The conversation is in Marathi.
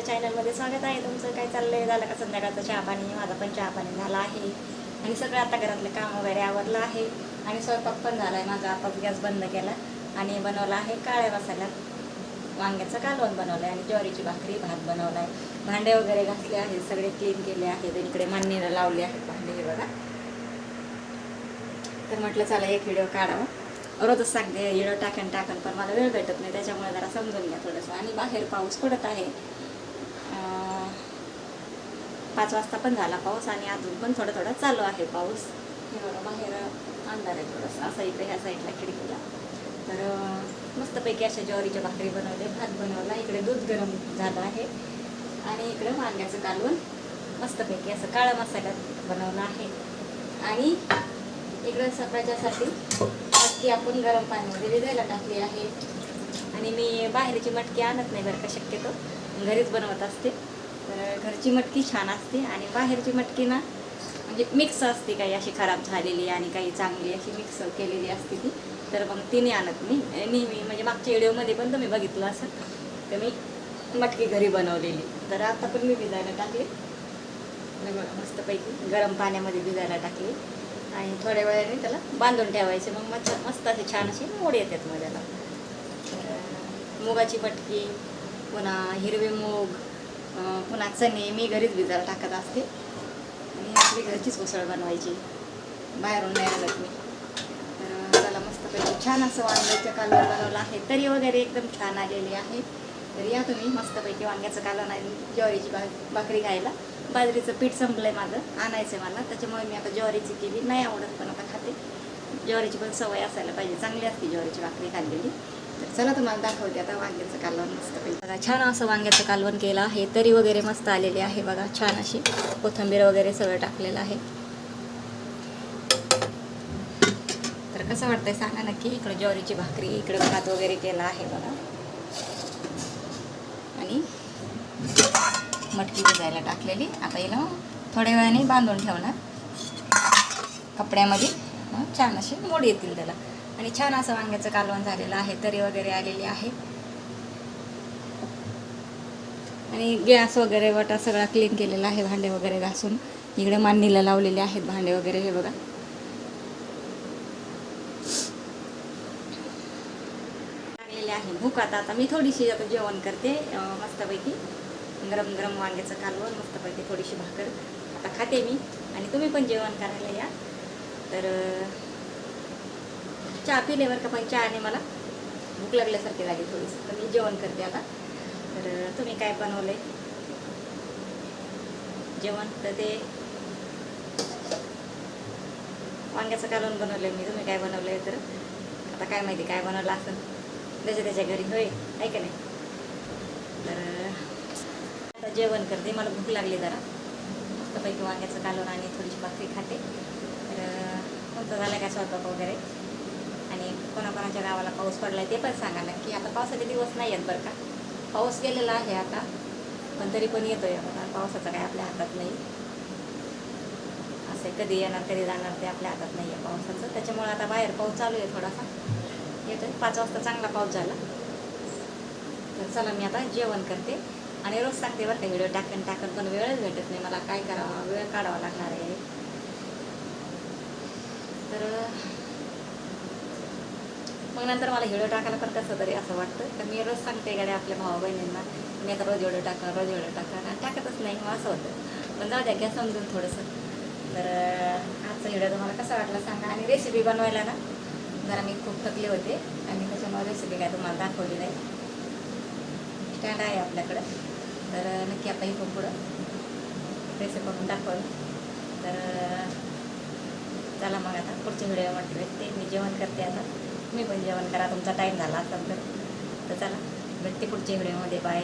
माझ्या चॅनलमध्ये स्वागत आहे. तुमचं काय चाललंय? झालं का संध्याकाळचं चहा पाणी? माझा पण चहा पाणी झाला आहे. आणि सगळं आता घरातलं काम वगैरे आवरलं आहे. आणि स्वयंपाक पण झाला आहे माझा आताच गॅस बंद केला आणि बनवला आहे काळ्या मसाला. वांग्याचं कालवण बनवलं आहे आणि ज्वारीची भाकरी भात बनवला आहे भांडे वगैरे घातले आहेत. सगळे क्लीन केले आहेत. इकडे मांडणीला लावले आहेत भांडे हे बघा. तर म्हटलं चला एक व्हिडिओ काढावा. रोजच सांगते व्हिडिओ टाकन टाकन पण मला वेळ भेटत नाही. त्याच्यामुळे जरा समजून घ्या थोडंसं. आणि बाहेर पाऊस पडत आहे. पाच वाजता पण झाला पाऊस आणि अजून पण थोडा थोडा चालू आहे पाऊस. हे बघा बाहेर अंधार आहे थोडंसं. असं इकडे ह्या साईडला खिडकीला. तर मस्तपैकी अशा ज्वारीच्या भाकरी बनवले भात बनवला. इकडे दूध गरम झालं आहे. आणि इकडे वांग्याचं कालवण मस्तपैकी असं काळा मसाला बनवलं आहे. आणि इकडे सकाळच्यासाठी मटकी आपण गरम पाण्यामध्ये विजायला टाकली आहे. आणि मी बाहेरची मटकी आणत नाही बरं का शक्यतो. घरीच बनवत असते. तर घरची मटकी छान असते आणि बाहेरची मटकी ना म्हणजे मिक्स असते काही अशी खराब झालेली आणि काही चांगली अशी मिक्स केलेली असते ती. तर मग ती नाही आणत मी. नेहमी म्हणजे मागच्या व्हिडिओमध्ये पण तुम्ही बघितलं असेल तर मी मटकी घरी बनवलेली. तर आता पण मी भिजायला टाकली. मस्तपैकी गरम पाण्यामध्ये भिजायला टाकली. आणि थोड्या वेळाने त्याला बांधून ठेवायचे. मग मस्त मस्त असे छान असे मोड येतात मग तर मुगाची मटकी पुन्हा हिरवे मूग पुन्हा चणे मी घरीच भिजायला टाकत असते. आणि आपली घरचीच उसळ बनवायची. बाहेरून नाही आणत मी. तर त्याला मस्तपैकी छान असं वांग्याचं कालवण बनवलं आहे. तरी वगैरे एकदम छान आलेली आहे. तर या तुम्ही मस्तपैकी वांग्याचं कालवण आणि ज्वारीची भा भाकरी खायला. बाजरीचं पीठ संपलंय माझं. आणायचं आहे मला. त्याच्यामुळे मी आता ज्वारीची केली. नाही आवडत पण आता खाते. ज्वारीची पण सवय असायला पाहिजे. चांगली असते ज्वारीची भाकरी खाल्लेली. तर चला तुम्हाला दाखवते आता वांग्याचं कालवण बघा छान असं वांग्याचं कालवण केलं आहे. तरी वगैरे मस्त आलेली आहे बघा छान अशी कोथिंबीर वगैरे सगळं टाकलेलं आहे. तर कसं वाटतंय सांगा नक्की? इकडं ज्वारीची भाकरी इकडं भात वगैरे केला आहे बघा. आणि मटकी भिजायला टाकलेली. आता हिला थोड्या वेळाने बांधून ठेवणार. कपड्यामध्ये मग छान असे मोड येतील त्याला. आणि छान असं वांग्याचं कालवण झालेलं आहे. तरी वगैरे आलेली आहे. आणि गॅस वगैरे वटा सगळा क्लीन केलेला आहे भांडे वगैरे घासून. इकडे मांडणीला लावलेले आहेत भांडे वगैरे हे बघा. लागलेले आहे. भूक आता आता मी थोडीशी आता जेवण करते मस्तपैकी. गरम गरम वांग्याचं कालवण मस्तपैकी थोडीशी भाकर आता खाते मी. आणि तुम्ही पण जेवण करायला या. तर चहा चहा पिल्यावर का पण चहाने मला. भूक लागल्यासारखी झाली थोडीशी. तर मी जेवण करते आता. तर तुम्ही काय बनवलंय? जेवण? तर ते वांग्याचं कालवण बनवलंय मी. तुम्ही काय बनवलंय तर? आता काय माहिती काय बनवलं असेल? त्याच्या त्याच्या घरी. होय आहे का नाही? तर आता जेवण करते. मला भूक लागली जरा. मस्तपैकी वांग्याचं कालवण आणि थोडीशी भाकरी खाते. तर कोणतं झालं काय स्वयंपाक वगैरे? आणि कोणाकोणाच्या गावाला पाऊस पडला आहे ते पण सांगा नक्की. आता पावसाचे दिवस नाही आहेत बरं का. पाऊस गेलेला आहे आता पण तरी पण येतोय बघा पावसाचं काय आपल्या हातात नाही. असं आहे, कधी येणार कधी जाणार ते आपल्या हातात नाही आहे पावसाचं. त्याच्यामुळे आता बाहेर पाऊस चालू आहे थोडासा. येतोय. पाच वाजता चांगला पाऊस झाला. तर चला मी आता जेवण करते. आणि रोज सांगते बरं का व्हिडिओ टाकन टाकन पण वेळच भेटत नाही. मला काय करावं वेळ काढावा लागणार आहे. तर मग नंतर मला हिळं टाकायला पण कसं तरी असं वाटतं. तर मी रोज सांगते गाड्या आपल्या भावा बहिणींना मी आता रोज एवढं टाकणार रोज एवढं टाकणार. आणि टाकतच नाही मग असं होतं. पण जाऊ द्या घ्या समजून थोडंसं. तर आजचा व्हिडिओ तुम्हाला कसा वाटला सांगा. आणि रेसिपी बनवायला ना जरा मी खूप थकले होते. आणि त्याच्यामुळे रेसिपी काय तुम्हाला दाखवली नाही. स्टँड आहे आपल्याकडं. तर नक्की आता इथून पुढं रेसिपी बघून दाखवलं. तर चला मग आता पुढच्या व्हिडिओ म्हटलं ते मी जेवण करते आता. तुम्ही पण जेवण करा तुमचा टाईम झाला असेल तर चला भेटते पुढच्या व्हिडिओमध्ये बाय